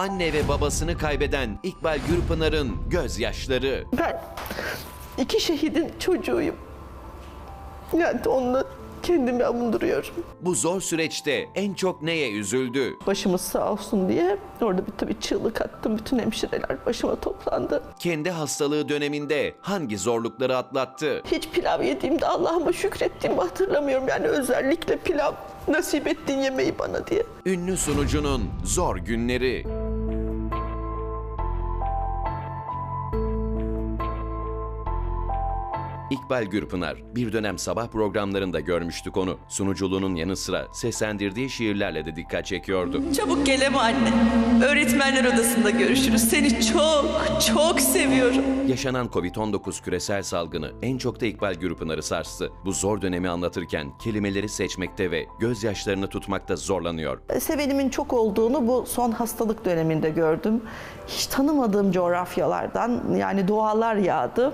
Anne ve babasını kaybeden İkbal Gürpınar'ın gözyaşları. Ben iki şehidin çocuğuyum. Yani onunla kendimi avunduruyorum. Bu zor süreçte en çok neye üzüldü? Başımız sağ olsun diye orada bir tabii çığlık attım. Bütün hemşireler başıma toplandı. Kendi hastalığı döneminde hangi zorlukları atlattı? Hiç pilav yediğimde Allah'ıma şükrettiğimi hatırlamıyorum. Yani özellikle pilav nasip ettiğin yemeği bana diye. Ünlü sunucunun zor günleri. İkbal Gürpınar bir dönem sabah programlarında görmüştük onu. Sunuculuğunun yanı sıra seslendirdiği şiirlerle de dikkat çekiyordu. Çabuk gel ama anne. Öğretmenler odasında görüşürüz. Seni çok, çok seviyorum. Yaşanan Covid-19 küresel salgını en çok da İkbal Gürpınar'ı sarstı. Bu zor dönemi anlatırken kelimeleri seçmekte ve gözyaşlarını tutmakta zorlanıyor. Sevenimin çok olduğunu bu son hastalık döneminde gördüm. Hiç tanımadığım coğrafyalardan yani dualar yağdı.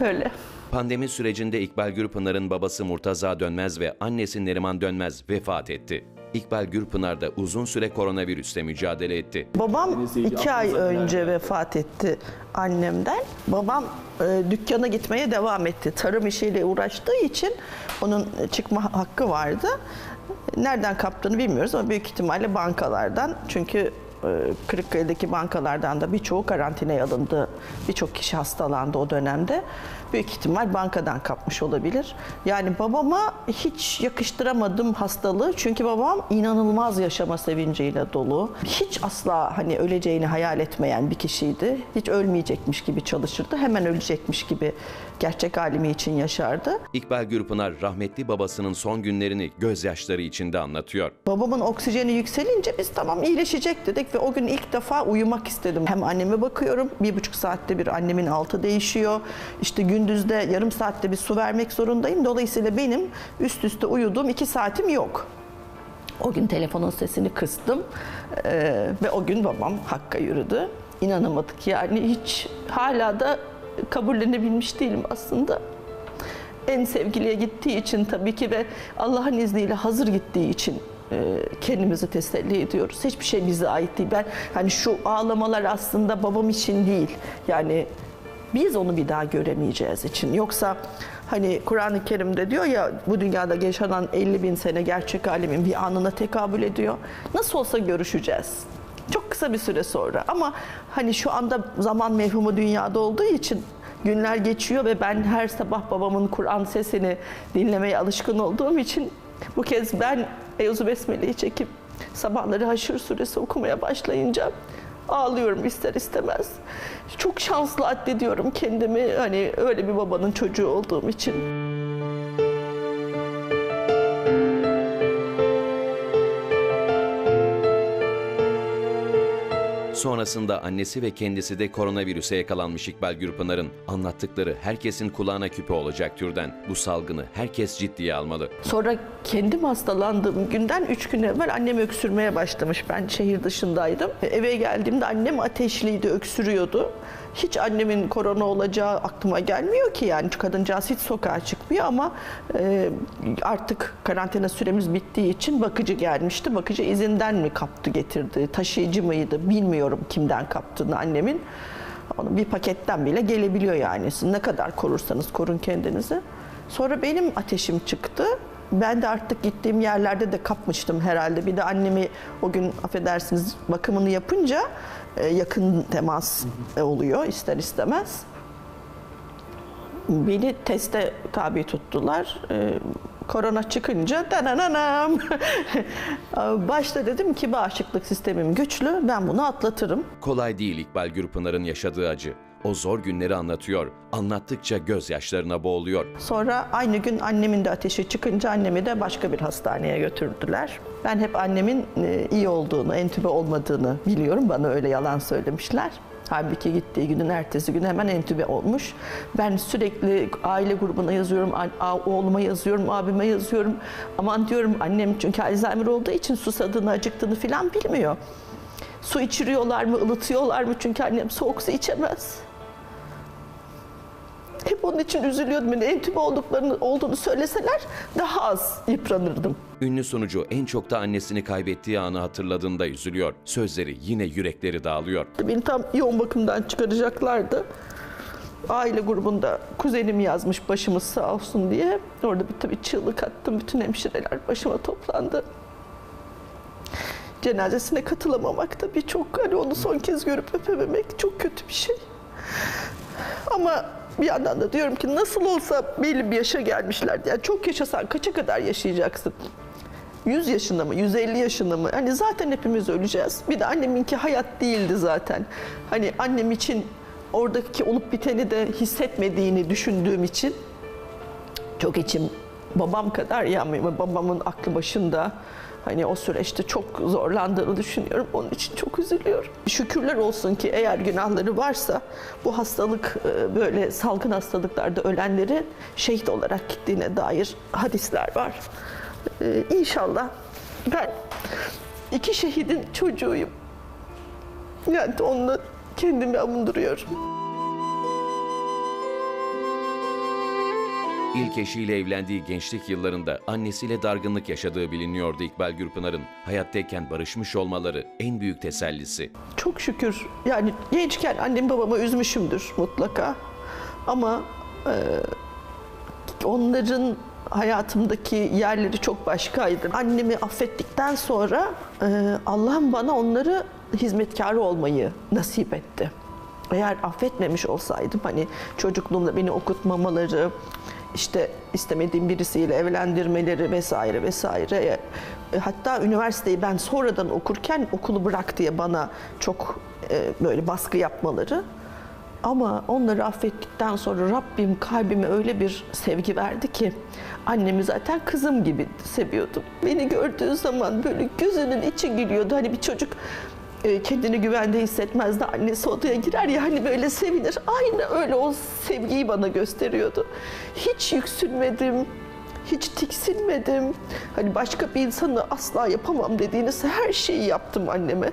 Öyle. Pandemi sürecinde İkbal Gürpınar'ın babası Murtaza Dönmez ve annesi Neriman Dönmez vefat etti. İkbal Gürpınar da uzun süre koronavirüsle mücadele etti. Babam iki ay önce vefat etti annemden. Babam e, dükkana gitmeye devam etti. Tarım işiyle uğraştığı için onun çıkma hakkı vardı. Nereden kaptığını bilmiyoruz ama büyük ihtimalle bankalardan. Çünkü Kırıkkale'deki bankalardan da birçoğu karantinaya alındı. Birçok kişi hastalandı o dönemde. Büyük ihtimal bankadan kapmış olabilir. Yani babama hiç yakıştıramadım hastalığı. Çünkü babam inanılmaz yaşama sevinciyle dolu. Hiç asla hani öleceğini hayal etmeyen bir kişiydi. Hiç ölmeyecekmiş gibi çalışırdı. Hemen ölecekmiş gibi gerçek alemi için yaşardı. İkbal Gürpınar rahmetli babasının son günlerini gözyaşları içinde anlatıyor. Babamın oksijeni yükselince biz tamam iyileşecek dedik ve o gün ilk defa uyumak istedim. Hem anneme bakıyorum, bir buçuk saatte bir annemin altı değişiyor. İşte gündüzde yarım saatte bir su vermek zorundayım. Dolayısıyla benim üst üste uyuduğum iki saatim yok. O gün telefonun sesini kıstım Ee, ve o gün babam Hakk'a yürüdü. İnanamadık yani hiç hala da kabullenebilmiş değilim aslında en sevgiliye gittiği için tabii ki ve Allah'ın izniyle hazır gittiği için kendimizi teselli ediyoruz. Hiçbir şey bize ait değil. Ben hani şu ağlamalar aslında babam için değil. Yani biz onu bir daha göremeyeceğiz için. Yoksa hani Kur'an-ı Kerim'de diyor ya bu dünyada yaşanan 50 bin sene gerçek alemin bir anına tekabül ediyor. Nasıl olsa görüşeceğiz. Çok kısa bir süre sonra ama hani şu anda zaman mevhumu dünyada olduğu için günler geçiyor ve ben her sabah babamın Kur'an sesini dinlemeye alışkın olduğum için bu kez ben Eyuzu Besmele'yi çekip sabahları Haşr suresi okumaya başlayınca ağlıyorum ister istemez. Çok şanslı addediyorum kendimi hani öyle bir babanın çocuğu olduğum için. Sonrasında annesi ve kendisi de koronavirüse yakalanmış İkbal Gürpınar'ın anlattıkları herkesin kulağına küpe olacak türden. Bu salgını herkes ciddiye almalı. Sonra kendim hastalandığım günden üç gün evvel annem öksürmeye başlamış. Ben şehir dışındaydım. Eve geldiğimde annem ateşliydi, öksürüyordu. Hiç annemin korona olacağı aklıma gelmiyor ki yani. Çünkü kadıncağız hiç sokağa çıkmıyor ama e, artık karantina süremiz bittiği için bakıcı gelmişti. Bakıcı izinden mi kaptı getirdi, taşıyıcı mıydı bilmiyorum kimden kaptığını annemin. Onun bir paketten bile gelebiliyor yani. Ne kadar korursanız korun kendinizi. Sonra benim ateşim çıktı. Ben de artık gittiğim yerlerde de kapmıştım herhalde. Bir de annemi o gün affedersiniz bakımını yapınca e, yakın temas e, oluyor ister istemez. Beni teste tabi tuttular. Korona çıkınca dananam. Başta dedim ki bağışıklık sistemim güçlü. Ben bunu atlatırım. Kolay değil İkbal Gürpınar'ın yaşadığı acı. O zor günleri anlatıyor. Anlattıkça gözyaşlarına boğuluyor. Sonra aynı gün annemin de ateşi çıkınca annemi de başka bir hastaneye götürdüler. Ben hep annemin e, iyi olduğunu, entübe olmadığını biliyorum. Bana öyle yalan söylemişler. Halbuki gittiği günün ertesi gün hemen entübe olmuş. Ben sürekli aile grubuna yazıyorum, oğluma yazıyorum, abime yazıyorum. Aman diyorum annem çünkü Alzheimer olduğu için susadığını, acıktığını falan bilmiyor. Su içiriyorlar mı, ılıtıyorlar mı? Çünkü annem soğuk su içemez. Hep onun için üzülüyordum. Yani entübe olduklarını olduğunu söyleseler daha az yıpranırdım. Ünlü sunucu en çok da annesini kaybettiği anı hatırladığında üzülüyor. Sözleri yine yürekleri dağılıyor. Beni tam yoğun bakımdan çıkaracaklardı. Aile grubunda kuzenim yazmış başımız sağ olsun diye. Orada bir tabii çığlık attım. Bütün hemşireler başıma toplandı. Cenazesine katılamamak tabii çok hani onu son kez görüp öpememek çok kötü bir şey. Ama bir yandan da diyorum ki nasıl olsa belli bir yaşa gelmişlerdi. Yani çok yaşasan kaça kadar yaşayacaksın? 100 yaşında mı, 150 yaşında mı? Hani zaten hepimiz öleceğiz. Bir de anneminki hayat değildi zaten. Hani annem için oradaki olup biteni de hissetmediğini düşündüğüm için çok içim babam kadar yanmıyor. Babamın aklı başında. Hani o süreçte çok zorlandığını düşünüyorum. Onun için çok üzülüyorum. Şükürler olsun ki eğer günahları varsa bu hastalık e, böyle salgın hastalıklarda ölenleri şehit olarak gittiğine dair hadisler var. Ee, İnşallah ben iki şehidin çocuğuyum. Yani onunla kendimi avunduruyorum. İlk eşiyle evlendiği gençlik yıllarında annesiyle dargınlık yaşadığı biliniyordu İkbal Gürpınar'ın. Hayattayken barışmış olmaları en büyük tesellisi. Çok şükür yani gençken annem babamı üzmüşümdür mutlaka. Ama e, onların hayatımdaki yerleri çok başkaydı. Annemi affettikten sonra e, Allah'ım bana onları hizmetkarı olmayı nasip etti. Eğer affetmemiş olsaydım hani çocukluğumda beni okutmamaları, işte istemediğim birisiyle evlendirmeleri vesaire vesaire. E, Hatta üniversiteyi ben sonradan okurken okulu bırak diye bana çok e, böyle baskı yapmaları. Ama onları affettikten sonra Rabbim kalbime öyle bir sevgi verdi ki annemi zaten kızım gibi seviyordum. Beni gördüğü zaman böyle gözünün içi gülüyordu. Hani bir çocuk kendini güvende hissetmez de annesi odaya girer ya hani böyle sevinir. Aynı öyle o sevgiyi bana gösteriyordu. Hiç yüksünmedim, hiç tiksinmedim. Hani başka bir insanı asla yapamam dediğiniz her şeyi yaptım anneme.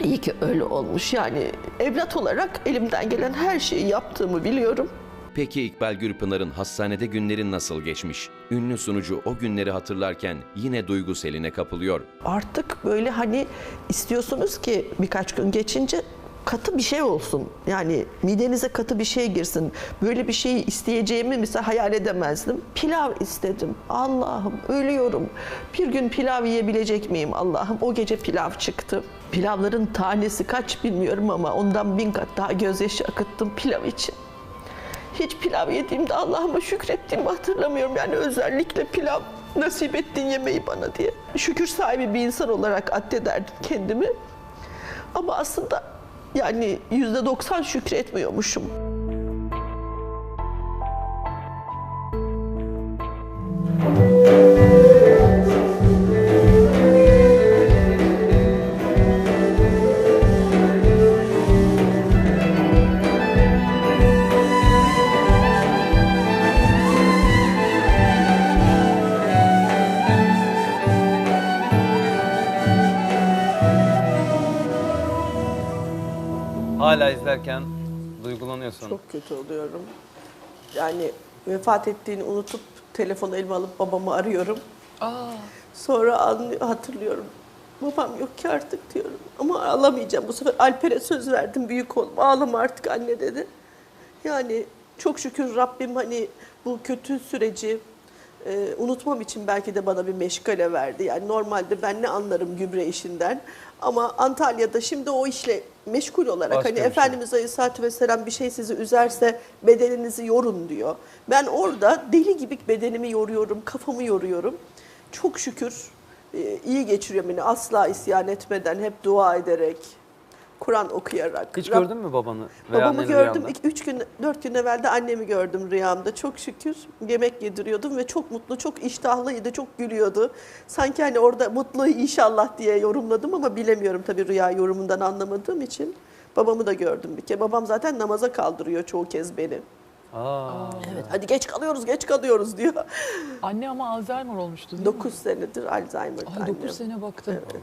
İyi ki öyle olmuş. Yani evlat olarak elimden gelen her şeyi yaptığımı biliyorum. Peki İkbal Gürpınar'ın hastanede günleri nasıl geçmiş? Ünlü sunucu o günleri hatırlarken yine duygu seline kapılıyor. Artık böyle hani istiyorsunuz ki birkaç gün geçince katı bir şey olsun. Yani midenize katı bir şey girsin. Böyle bir şeyi isteyeceğimi mesela hayal edemezdim. Pilav istedim. Allah'ım ölüyorum. Bir gün pilav yiyebilecek miyim Allah'ım? O gece pilav çıktı. Pilavların tanesi kaç bilmiyorum ama ondan bin kat daha gözyaşı akıttım pilav için. Hiç pilav yediğimde Allah'ıma şükrettiğimi hatırlamıyorum. Yani özellikle pilav nasip ettin yemeği bana diye. Şükür sahibi bir insan olarak addederdim kendimi. Ama aslında yani yüzde doksan şükretmiyormuşum. Hala izlerken duygulanıyorsun. Çok kötü oluyorum. Yani vefat ettiğini unutup telefonu elime alıp babamı arıyorum. Sonra anlıyor, hatırlıyorum. Babam yok ki artık diyorum. Ama ağlamayacağım. Bu sefer Alper'e söz verdim büyük oğlum. Ağlama artık anne dedi. Yani çok şükür Rabbim hani bu kötü süreci e, unutmam için belki de bana bir meşgale verdi. Yani normalde ben ne anlarım gübre işinden. Ama Antalya'da şimdi o işle meşgul olarak Başka hani şey. Efendimiz Aleyhisselatü Vesselam bir şey sizi üzerse bedeninizi yorun diyor. Ben orada deli gibi bedenimi yoruyorum, kafamı yoruyorum. Çok şükür e, iyi geçiriyorum beni asla isyan etmeden, hep dua ederek, Kur'an okuyarak. Hiç Rab- gördün mü babanı? veya Babamı anneni gördüm. rüyanda? İki- Üç gün, dört gün evvel de annemi gördüm rüyamda. Çok şükür yemek yediriyordum ve çok mutlu, çok iştahlıydı, çok gülüyordu. Sanki hani orada mutlu inşallah diye yorumladım ama bilemiyorum tabii rüya yorumundan anlamadığım için. Babamı da gördüm bir kere. Babam zaten namaza kaldırıyor çoğu kez beni. Aa, Evet, hadi geç kalıyoruz, geç kalıyoruz diyor. Anne ama Alzheimer olmuştu değil mi? 9 senedir Alzheimer Ay annem. 9 sene baktım. Evet.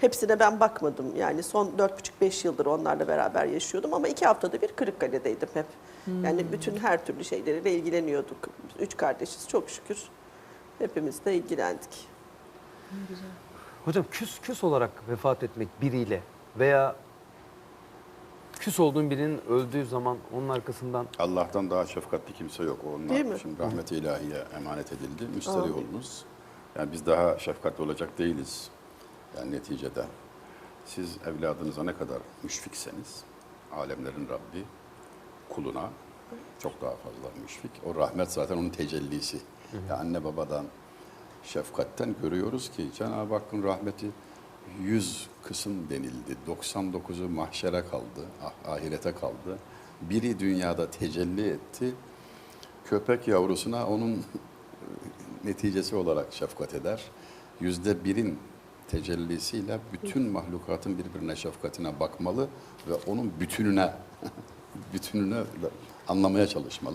Hepsine ben bakmadım. Yani son 4,5-5 yıldır onlarla beraber yaşıyordum ama iki haftada bir Kırıkkale'deydim hep. Yani bütün her türlü şeyleriyle ilgileniyorduk. Üç kardeşiz çok şükür. Hepimiz de ilgilendik. Hocam küs küs olarak vefat etmek biriyle veya küs olduğun birinin öldüğü zaman onun arkasından Allah'tan daha şefkatli kimse yok. Onlar Değil mi? şimdi rahmet-i ilahiye emanet edildi. Müşteri olunuz. Yani biz daha şefkatli olacak değiliz. Yani neticede siz evladınıza ne kadar müşfikseniz alemlerin Rabbi kuluna çok daha fazla müşfik. O rahmet zaten onun tecellisi. Yani anne babadan şefkatten görüyoruz ki Cenab-ı Hakk'ın rahmeti 100 kısım denildi. 99'u mahşere kaldı, ah- ahirete kaldı. Biri dünyada tecelli etti. Köpek yavrusuna onun neticesi olarak şefkat eder. Yüzde birin tecellisiyle bütün mahlukatın birbirine şefkatine bakmalı ve onun bütününe bütününe anlamaya çalışmalı.